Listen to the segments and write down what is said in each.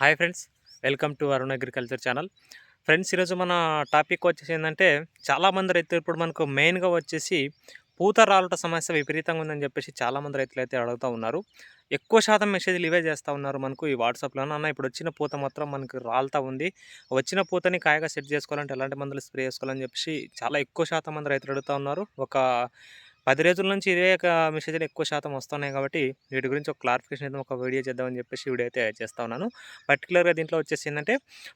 Hi friends welcome to Arun agriculture channel. Friends ఈరోజు మన topic వచ్చేసి ఏంటంటే చాలామంది రైతులు ఇప్పుడు మనకు మెయిన్గా వచ్చేసి పూత రాలట సమస్య విపరీతంగా ఉందని చెప్పేసి చాలామంది రైతులు అయితే అడుగుతూ ఉన్నారు. ఎక్కువ శాతం మెసేజ్లు ఇవే చేస్తూ ఉన్నారు మనకు ఈ వాట్సాప్లో. అన్న ఇప్పుడు వచ్చిన పూత మాత్రం మనకు రాలుతూ ఉంది. వచ్చిన పూతని కాయగా సెట్ చేసుకోవాలంటే ఎలాంటి మందులు స్ప్రే చేసుకోవాలని చెప్పేసి చాలా ఎక్కువ శాతం మంది రైతులు అడుగుతూ ఉన్నారు. ఒక పది రోజుల నుంచి ఇదే ఒక మెసేజ్లు ఎక్కువ శాతం వస్తున్నాయి కాబట్టి వీటి గురించి ఒక క్లారిఫికేషన్ అయితే ఒక వీడియో చేద్దామని చెప్పేసి వీడియో అయితే చేస్తా ఉన్నాను. పర్టికులర్గా దీంట్లో వచ్చేసి ఏంటంటే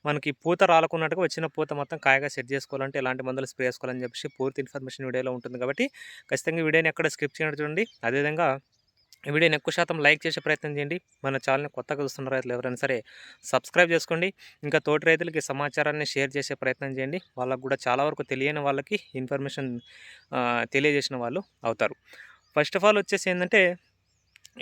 మనకి పూత రాలకున్నట్టుగా వచ్చిన పూత మొత్తం కాయగా సెట్ చేసుకోవాలంటే ఎలాంటి మందులు స్ప్రే చేసుకోవాలని చెప్పేసి పూర్తి ఇన్ఫర్మేషన్ వీడియోలో ఉంటుంది కాబట్టి ఖచ్చితంగా వీడియోని ఎక్కడ స్కిప్ చేయడం చూడండి. అదేవిధంగా వీడియోని ఎక్కువ శాతం లైక్ చేసే ప్రయత్నం చేయండి. మన ఛానల్ని కొత్తగా చూస్తున్న రైతులు ఎవరైనా సరే సబ్స్క్రైబ్ చేసుకోండి. ఇంకా తోటి రైతులకి సమాచారాన్ని షేర్ చేసే ప్రయత్నం చేయండి. వాళ్ళకు కూడా చాలా వరకు తెలియని వాళ్ళకి ఇన్ఫర్మేషన్ తెలియజేసిన వాళ్ళు అవుతారు. ఫస్ట్ ఆఫ్ ఆల్ వచ్చేసి ఏంటంటే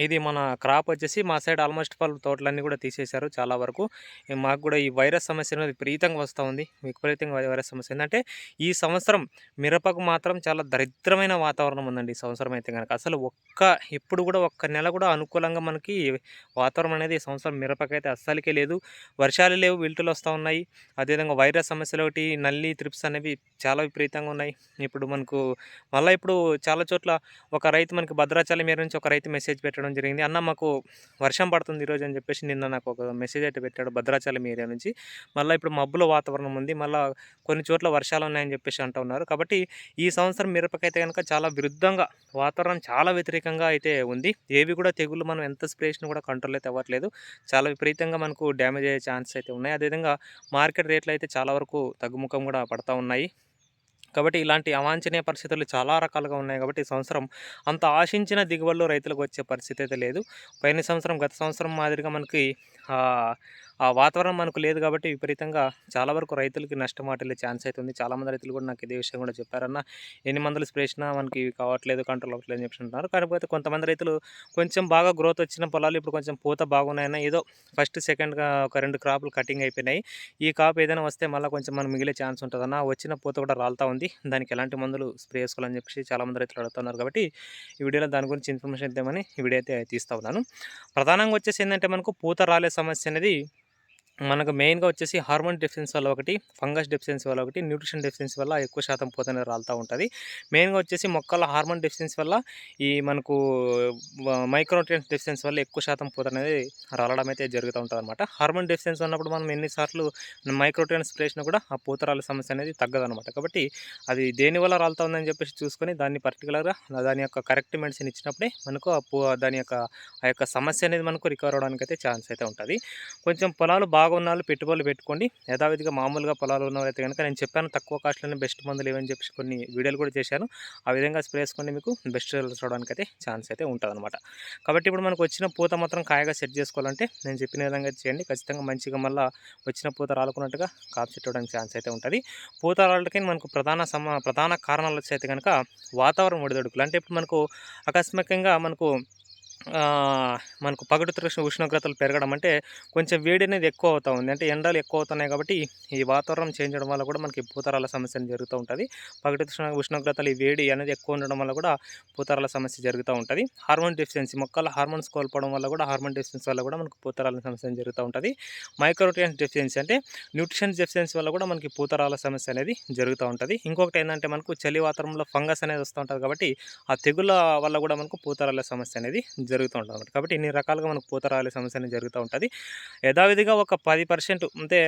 ఇది మన క్రాప్ వచ్చేసి మా సైడ్ ఆల్మోస్ట్ ఫాల్ తోటలన్నీ కూడా తీసేశారు చాలా వరకు. మాకు కూడా ఈ వైరస్ సమస్య అనేది విపరీతంగా వస్తూ ఉంది. విపరీతంగా వై- వైరస్ సమస్య ఏంటంటే ఈ సంవత్సరం మిరపకు మాత్రం చాలా దరిద్రమైన వాతావరణం ఉందండి ఈ సంవత్సరం అయితే కనుక అసలు ఒక్క ఇప్పుడు కూడా ఒక్క నెల కూడా అనుకూలంగా మనకి వాతావరణం అనేది ఈ సంవత్సరం మిరపకైతే అస్సలకే లేదు. వర్షాలు లేవు విల్టులు వస్తూ ఉన్నాయి. అదేవిధంగా వైరస్ సమస్యలు ఒకటి నల్లి త్రిప్స్ అనేవి చాలా విపరీతంగా ఉన్నాయి. ఇప్పుడు మనకు మళ్ళీ ఇప్పుడు చాలా చోట్ల ఒక రైతు మనకి భద్రాచలం మీద నుంచి ఒక రైతు మెసేజ్ పెట్టడం జరిగింది. అన్న మాకు వర్షం పడుతుంది ఈరోజు అని చెప్పేసి నిన్న నాకు ఒక మెసేజ్ అయితే పెట్టాడు భద్రాచలం ఏరియా నుంచి. మళ్ళీ ఇప్పుడు మబ్బుల వాతావరణం ఉంది. మళ్ళీ కొన్ని చోట్ల వర్షాలు ఉన్నాయని చెప్పేసి అంటూ ఉన్నారు. కాబట్టి ఈ సంవత్సరం మిరపకైతే కనుక చాలా విరుద్ధంగా వాతావరణం చాలా వ్యతిరేకంగా అయితే ఉంది. ఏవి కూడా తెగులు మనం ఎంత స్ప్రే చేసినా కూడా కంట్రోల్ అయితే అవ్వట్లేదు. చాలా విపరీతంగా మనకు డ్యామేజ్ అయ్యే ఛాన్స్ అయితే ఉన్నాయి. అదేవిధంగా మార్కెట్ రేట్లు అయితే చాలా వరకు తగ్గుముఖం కూడా పడతా ఉన్నాయి. కాబట్టి ఇలాంటి అవాంఛనీయ పరిస్థితులు చాలా రకాలుగా ఉన్నాయి కాబట్టి ఈ సంవత్సరం అంత ఆశించిన దిగుబడులు రైతులకు వచ్చే పరిస్థితి అయితే లేదు. పైన సంవత్సరం గత సంవత్సరం మాదిరిగా మనకి ఆ, వాతావరణం మనకు లేదు కాబట్టి విపరీతంగా చాలా వరకు రైతులకి నష్టం వాటిల్లే ఛాన్స్ అవుతుంది చాలామంది రైతులు కూడా నాకు ఇదే విషయం కూడా చెప్పారన్న. ఎన్ని మందులు స్ప్రే చేసినా మనకి ఇవి కావట్లేదు కంట్రోల్ అవ్వట్లేదు అని చెప్పి అంటున్నారు. కాకపోతే కొంతమంది రైతులు కొంచెం బాగా గ్రోత్ వచ్చిన పొలాలు ఇప్పుడు కొంచెం పూత బాగున్నాయన్నా ఏదో ఫస్ట్ సెకండ్గా ఒక రెండు క్రాపులు కటింగ్ అయిపోయినాయి. ఈ కాపు ఏదైనా వస్తే మళ్ళీ కొంచెం మనం మిగిలే ఛాన్స్ ఉంటుందన్న. వచ్చిన పూత కూడా రాలుతా ఉంది. దానికి ఎలాంటి మందులు స్ప్రే చేసుకోవాలని చెప్పేసి చాలామంది రైతులు అడుగుతున్నారు కాబట్టి ఈ వీడియోలో దాని గురించి ఇన్ఫర్మేషన్ ఇద్దామని ఈ వీడియో అయితే తీస్తా ఉన్నాను. ప్రధానంగా వచ్చేసి ఏంటంటే మనకు పూత రాలే సమస్య అనేది మనకు మెయిన్గా వచ్చేసి హార్మోన్ డెఫిషియన్సీ వల్ల ఒకటి ఫంగస్ డెఫిషియన్సీ వల్ల ఒకటి న్యూట్రిషన్ డెఫిషియన్సీ వల్ల ఎక్కువ శాతం పోతనే రాలుతూ ఉంటుంది. మెయిన్గా వచ్చేసి మొక్కల హార్మోన్ డెఫిషియన్సీ వల్ల ఈ మనకు మైక్రోన్యూట్రియన్స్ డెఫిషియన్సీ వల్ల ఎక్కువ శాతం పూత అనేది రాలడం అయితే జరుగుతూ ఉంటుంది అనమాట హార్మోన్ డెఫిషియన్సీ ఉన్నప్పుడు మనం ఎన్నిసార్లు మైక్రోట్రియన్స్ స్ప్రేషన్ కూడా ఆ పూతరాల సమస్య అనేది తగ్గదనమాట కాబట్టి అది దేని వల్ల రాలుతా ఉందని చెప్పేసి చూసుకొని దాన్ని పర్టికులర్గా దాని యొక్క కరెక్ట్ మెడిసిన్ ఇచ్చినప్పుడే మనకు ఆ పూ దాని యొక్క ఆ యొక్క సమస్య అనేది మనకు రికవర్ అవడానికి అయితే ఛాన్స్ అయితే ఉంటుంది. కొంచెం పొలాలు బాగా బాగున్న వాళ్ళు పెట్టుబడులు పెట్టుకోండి. యథావిధిగా మామూలుగా పొలాలు ఉన్నవైతే కనుక నేను చెప్పాను తక్కువ కాస్ట్లోనే బెస్ట్ మందులు ఏవని చెప్పేసి కొన్ని వీడియోలు కూడా చేశాను. ఆ విధంగా స్ప్రే చేసుకొని మీకు బెస్ట్ రిజల్ట్స్ రావడానికి అయితే ఛాన్స్ అయితే ఉంటుందన్నమాట. కాబట్టి ఇప్పుడు మనకు వచ్చిన పూత మాత్రం కాయగా సెట్ చేసుకోవాలంటే నేను చెప్పిన విధంగా చేయండి. ఖచ్చితంగా మంచిగా మళ్ళీ వచ్చిన పూత రాలుకున్నట్టుగా కాపు చెట్టడానికి ఛాన్స్ అయితే ఉంటుంది. పూత రాళ్ళకి మనకు ప్రధాన సమ ప్రధాన కారణాలు వచ్చి అయితే కనుక వాతావరణం ఒడిదొడుకులు. అంటే ఇప్పుడు మనకు ఆకస్మికంగా మనకు మనకు పగటి తృష్ణ ఉష్ణోగ్రతలు పెరగడం అంటే కొంచెం వేడి అనేది ఎక్కువ అవుతూ ఉంది. అంటే ఎండలు ఎక్కువ అవుతున్నాయి కాబట్టి ఈ వాతావరణం చేంజ్ అవడం వల్ల కూడా మనకి పూతరాల సమస్య అనేది జరుగుతూ ఉంటుంది. పగటి తృష్ణ ఉష్ణోగ్రతలు ఈ వేడి అనేది ఎక్కువ ఉండడం వల్ల కూడా పూతరాల సమస్య జరుగుతూ ఉంటుంది. హార్మోన్ డెఫిషియన్సీ మొక్కల హార్మోన్స్ కోల్పోవడం వల్ల కూడా హార్మోన్ డెఫిషియన్సీ వల్ల కూడా మనకు పూతరాల సమస్య జరుగుతూ ఉంటుంది. మైక్రోట్రియన్స్ డెఫిషియన్సీ అంటే న్యూట్రిషన్ డెఫిషియన్సీ వల్ల కూడా మనకి పూతరాల సమస్య అనేది జరుగుతూ ఉంటుంది. ఇంకొకటి ఏంటంటే మనకు చలి వాతావరణంలో ఫంగస్ అనేది వస్తూ ఉంటుంది కాబట్టి ఆ తెగుల వల్ల కూడా మనకు పూతరాల సమస్య అనేది జరుగుతూ ఉంటుంది అనమాట కాబట్టి ఇన్ని రకాలుగా మనకు పూతరాల సమస్య అనేది జరుగుతూ ఉంటుంది. యథావిధిగా ఒక పది పర్సెంట్ అంటే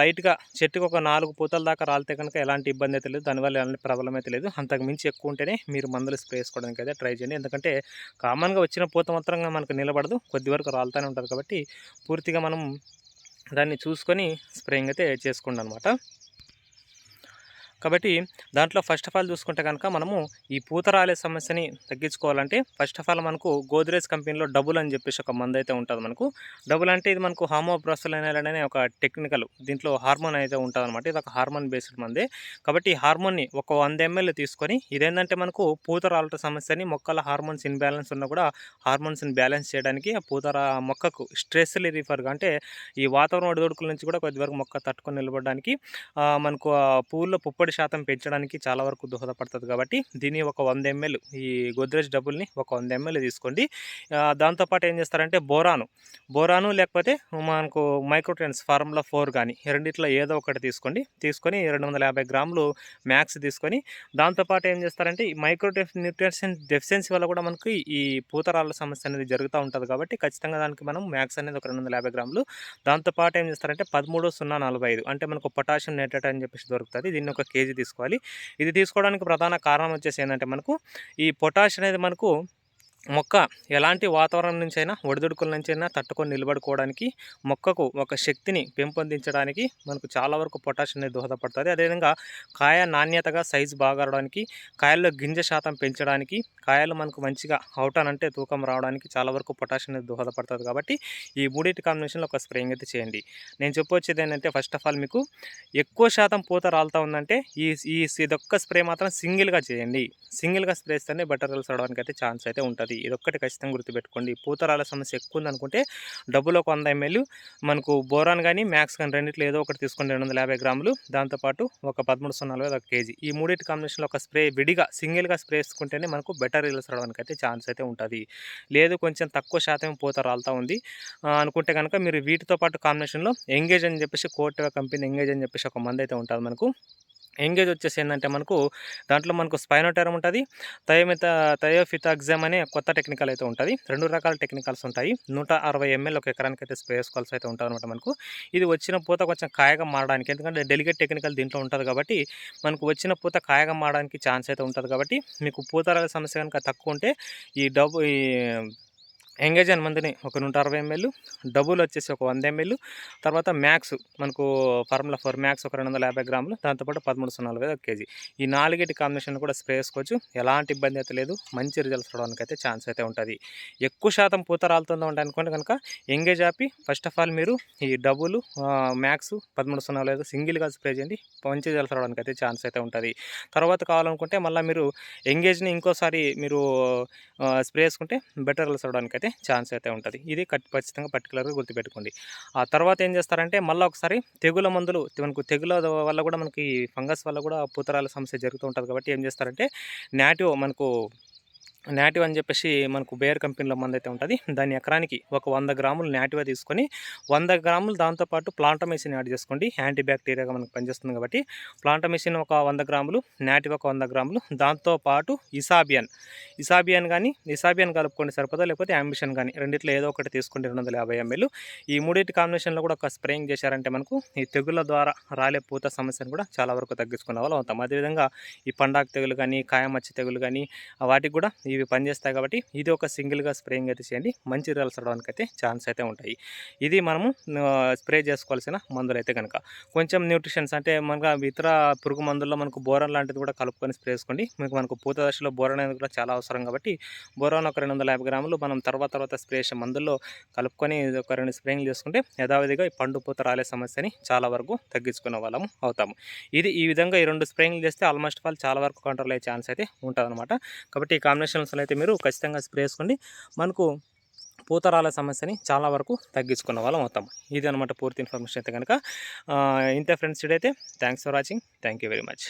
లైట్గా చెట్టుకు ఒక నాలుగు పూతల దాకా రాలితే కనుక ఎలాంటి ఇబ్బంది అయితే లేదు. దానివల్ల ఎలాంటి ప్రాబ్లం అయితే లేదు. అంతకు మించి ఎక్కువ ఉంటేనే మీరు మందులు స్ప్రే చేసుకోవడానికి అయితే ట్రై చేయండి. ఎందుకంటే కామన్గా వచ్చిన పూత మాత్రంగా మనకు నిలబడదు. కొద్ది వరకు రాలుతూనే ఉంటుంది కాబట్టి పూర్తిగా మనం దాన్ని చూసుకొని స్ప్రేయింగ్ అయితే చేసుకోండి అనమాట కాబట్టి దాంట్లో ఫస్ట్ ఆఫ్ ఆల్ చూసుకుంటే కనుక మనము ఈ పూత రాలే సమస్యని తగ్గించుకోవాలంటే ఫస్ట్ ఆఫ్ ఆల్ మనకు గోద్రేజ్ కంపెనీలో డబుల్ అని చెప్పేసి ఒక మందు అయితే ఉంటుంది మనకు. డబుల్ అంటే ఇది మనకు హామోబ్రోసలైనల్ అనే ఒక టెక్నికల్ దీంట్లో హార్మోన్ అయితే ఉంటుంది అనమాట ఇది ఒక హార్మోన్ బేస్డ్ మందే. కాబట్టి ఈ హార్మోన్ని ఒక వంద ఎంఎల్ తీసుకొని ఇదేంటంటే మనకు పూత రాలట సమస్యని మొక్కల హార్మోన్స్ ఇన్బ్యాలెన్స్ ఉన్నా కూడా హార్మోన్స్ని బ్యాలెన్స్ చేయడానికి ఆ పూత రా మొక్కకు స్ట్రెస్ రిలీఫర్గా అంటే ఈ వాతావరణ ఒడిదొడుకుల నుంచి కూడా కొద్ది వరకు మొక్క తట్టుకొని నిలబడడానికి మనకు ఆ పువ్వుల్లో పుప్పడి శాతం పెంచడానికి చాలా వరకు దోహదపడుతుంది కాబట్టి దీన్ని ఒక వంద ఎంఎల్ ఈ గోద్రేజ్ డబ్బుల్ని ఒక వంద ఎంఎల్ తీసుకోండి. దాంతోపాటు ఏం చేస్తారంటే బోరాను బోరాను లేకపోతే మనకు మైక్రోట్రెన్స్ ఫార్ములా ఫోర్ కానీ రెండిట్లో ఏదో ఒకటి తీసుకోండి. తీసుకొని రెండు వందల యాభై గ్రాములు మ్యాక్స్ తీసుకొని దాంతోపాటు ఏం చేస్తారంటే ఈ మైక్రోటెఫ్ న్యూట్రిషన్ డెఫిషియన్సీ వల్ల కూడా మనకు ఈ పూతరాళ్ళ సమస్య అనేది జరుగుతూ ఉంటుంది కాబట్టి ఖచ్చితంగా దానికి మనం మ్యాక్స్ అనేది ఒక రెండు వందల యాభై గ్రాములు. దాంతోపాటు ఏం చేస్తారంటే పదమూడు సున్నా నలభై ఐదు అంటే మనకు పొటాషియం నైట్రేట్ అని చెప్పేసి దొరుకుతుంది. దీన్ని ఒక కేజీ తీసుకోవాలి. ఇది తీసుకోవడానికి ప్రధాన కారణం వచ్చేసి ఏంటంటే మనకు ఈ పొటాష్ అనేది మనకు మొక్క ఎలాంటి వాతావరణం నుంచి అయినా ఒడిదుడుకుల నుంచి అయినా తట్టుకొని నిలబడుకోవడానికి మొక్కకు ఒక శక్తిని పెంపొందించడానికి మనకు చాలా వరకు పొటాష్ అనేది దోహదపడుతుంది. అదేవిధంగా కాయ నాణ్యతగా సైజు బాగా కాయల్లో గింజ శాతం పెంచడానికి కాయలు మనకు మంచిగా అవుటాన్ అంటే తూకం రావడానికి చాలా వరకు పొటాష్ అనేది దోహదపడుతుంది. కాబట్టి ఈ మూడింటి కాంబినేషన్లో ఒక స్ప్రేయింగ్ అయితే చేయండి. నేను చెప్పొచ్చేది ఏంటంటే ఫస్ట్ ఆఫ్ ఆల్ మీకు ఎక్కువ శాతం పూత రాలుతా ఉందంటే ఈ ఈ ఇదొక్క స్ప్రే మాత్రం సింగిల్గా చేయండి. సింగిల్గా స్ప్రే ఇస్తేనే బెటర్ రిల్స్ అవడానికి అయితే ఛాన్స్ అయితే ఉంటుంది. ఇదొక్కటి ఖచ్చితంగా గుర్తుపెట్టుకోండి. పూతరాల సమస్య ఎక్కువ ఉందనుకుంటే డబ్బులో ఒక వంద ఎంఎల్ మనకు బోరాన్ కానీ మ్యాక్స్ కానీ రెండిట్లో ఏదో ఒకటి తీసుకుని రెండు వందల యాభై గ్రాములు దాంతోపాటు ఒక పదమూడు సున్నా నలభై ఒక కేజీ. ఈ మూడింటి కాంబినేషన్లో ఒక స్ప్రే విడిగా సింగిల్గా స్ప్రే వేసుకుంటేనే మనకు బెటర్ రిజల్ట్స్ రావడానికి అయితే ఛాన్స్ అయితే ఉంటుంది. లేదు కొంచెం తక్కువ శాతం పూత ఉంది. అనుకుంటే కనుక మీరు వీటితో పాటు కాంబినేషన్లో ఎంగేజ్ అని చెప్పేసి కోర్ట్ కంపెనీ ఎంగేజ్ అని చెప్పేసి ఒక మంది అయితే ఉంటుంది మనకు. ఎంగేజ్ వచ్చేసి ఏంటంటే మనకు దాంట్లో మనకు స్పైనోటరం ఉంటుంది థయోమిత తయోఫితాగ్జామ్ అనే కొత్త టెక్నికల్ అయితే ఉంటుంది. రెండు రకాల టెక్నికల్స్ ఉంటాయి. నూట అరవై ఎంఎల్ ఒక ఎకరానికి అయితే స్ప్రే వేసుకోవాల్సి అయితే ఉంటుంది అనమాట మనకు. ఇది వచ్చిన పూత కొంచెం కాయగా మారడానికి ఎందుకంటే డెలిగేట్ టెక్నికల్ దీంట్లో ఉంటుంది కాబట్టి మనకు వచ్చిన పూత కాయగా మారడానికి ఛాన్స్ అయితే ఉంటుంది కాబట్టి మీకు పూతరాల సమస్య కనుక తక్కువ ఉంటే ఈ డబ్బు ఈ ఎంగేజ్ అని మందిని ఒక నూట అరవై ఎంఎల్ డబుల్ వచ్చేసి ఒక వంద ఎంఎల్ తర్వాత మ్యాక్స్ మనకు ఫార్ములా ఫోర్ మ్యాక్స్ ఒక రెండు వందల యాభై గ్రాములు దాంతోపాటు పదమూడు సున్నా నలభై ఒక కేజీ. ఈ నాలుగేటి కాంబినేషన్ కూడా స్ప్రే చేసుకోవచ్చు. ఎలాంటి ఇబ్బంది అయితే లేదు. మంచి రిజల్ట్స్ రావడానికి అయితే ఛాన్స్ అయితే ఉంటుంది. ఎక్కువ శాతం పూత రాలుతుందో ఉంటే అనుకోండి కనుక ఎంగేజ్ ఆపి ఫస్ట్ ఆఫ్ ఆల్ మీరు ఈ డబుల్ మ్యాక్స్ పదమూడు సున్నా లేదు సింగిల్గా స్ప్రే చేయండి. మంచి రిజల్ట్స్ రావడానికి అయితే ఛాన్స్ అయితే ఉంటుంది. తర్వాత కావాలనుకుంటే మళ్ళీ మీరు ఎంగేజ్ని ఇంకోసారి మీరు స్ప్రే చేసుకుంటే బెటర్ రిజల్ట్స్ రావడానికి అయితే ఛాన్స్ అయితే ఉంటుంది. ఇది ఖచ్చితంగా పర్టికులర్గా గుర్తుపెట్టుకోండి. ఆ తర్వాత ఏం చేస్తారంటే మళ్ళీ ఒకసారి తెగుల మందులు మనకు తెగుల వల్ల కూడా మనకి ఫంగస్ వల్ల కూడా పూతరాల సమస్య జరుగుతూ ఉంటుంది కాబట్టి ఏం చేస్తారంటే నాటివ్ మనకు నాటివ్ అని చెప్పేసి మనకు బేర్ కంపెనీలో మంది అయితే ఉంటుంది. దాని ఎకరానికి ఒక వంద గ్రాములు నాటివ్ తీసుకొని వంద గ్రాములు దాంతోపాటు ప్లాంటమేసిన్ యాడ్ చేసుకోండి. యాంటీ బ్యాక్టీరియాగా మనకు పనిచేస్తుంది కాబట్టి ప్లాంటమేసిన్ ఒక వంద గ్రాములు నాటివ్ ఒక వంద గ్రాములు దాంతోపాటు ఇసాబియన్. ఇసాబియన్ కానీ ఇసాబియన్ కలుపుకోండి సరిపోదా? లేకపోతే అంబిషన్ కానీ రెండిట్లో ఏదో ఒకటి తీసుకోండి రెండు వందల యాభై ఎంఎల్. ఈ మూడింటి కాంబినేషన్లో కూడా ఒక స్ప్రేయింగ్ చేశారంటే మనకు ఈ తెగుళ్ళ ద్వారా రాలే పూత సమస్యను కూడా చాలా వరకు తగ్గించుకునే వాళ్ళు అవుతాం. అదేవిధంగా ఈ పండాకు తెగులు కానీ కాయమచ్చి తెగులు కానీ వాటికి కూడా ఇవి పనిచేస్తాయి కాబట్టి ఇది ఒక సింగిల్గా స్ప్రేయింగ్ అయితే చేయండి. మంచి రిజల్ట్స్ రావడానికి అయితే ఛాన్స్ అయితే ఉంటాయి. ఇది మనము స్ప్రే చేసుకోవాల్సిన మందులు అయితే కనుక కొంచెం న్యూట్రిషన్స్ అంటే మనకు ఇతర పురుగు మందుల్లో మనకు బోరన్ లాంటిది కూడా కలుపుకొని స్ప్రే చేసుకోండి. మీకు మనకు పూత దశలో బోరన్ అనేది కూడా చాలా అవసరం కాబట్టి బోరాన్ ఒక రెండు వందల యాభై గ్రాములు మనం తర్వాత తర్వాత స్ప్రే చేసే మందుల్లో కలుపుకొని ఒక రెండు స్ప్రేయింగ్ చేసుకుంటే యథావిధిగా ఈ పండు పూత రాలే సమస్యని చాలా వరకు తగ్గించుకునే వాళ్ళము అవుతాము. ఇది ఈ విధంగా ఈ రెండు స్ప్రేయింగ్లు చేస్తే ఆల్మోస్ట్ ఆల్ చాలా వరకు కంట్రోల్ అయ్యే ఛాన్స్ అయితే ఉంటుంది కాబట్టి ఈ ఐటమ్స్ని అయితే మీరు ఖచ్చితంగా స్ప్రే చేసుకోండి మనకు పూతరాల సమస్యని చాలా వరకు తగ్గించుకున్న వాళ్ళం అవుతాం. ఇది అనమాట పూర్తి ఇన్ఫర్మేషన్ అయితే కనుక ఇంతే friends ఇడైతే thanks for watching. Thank you very much.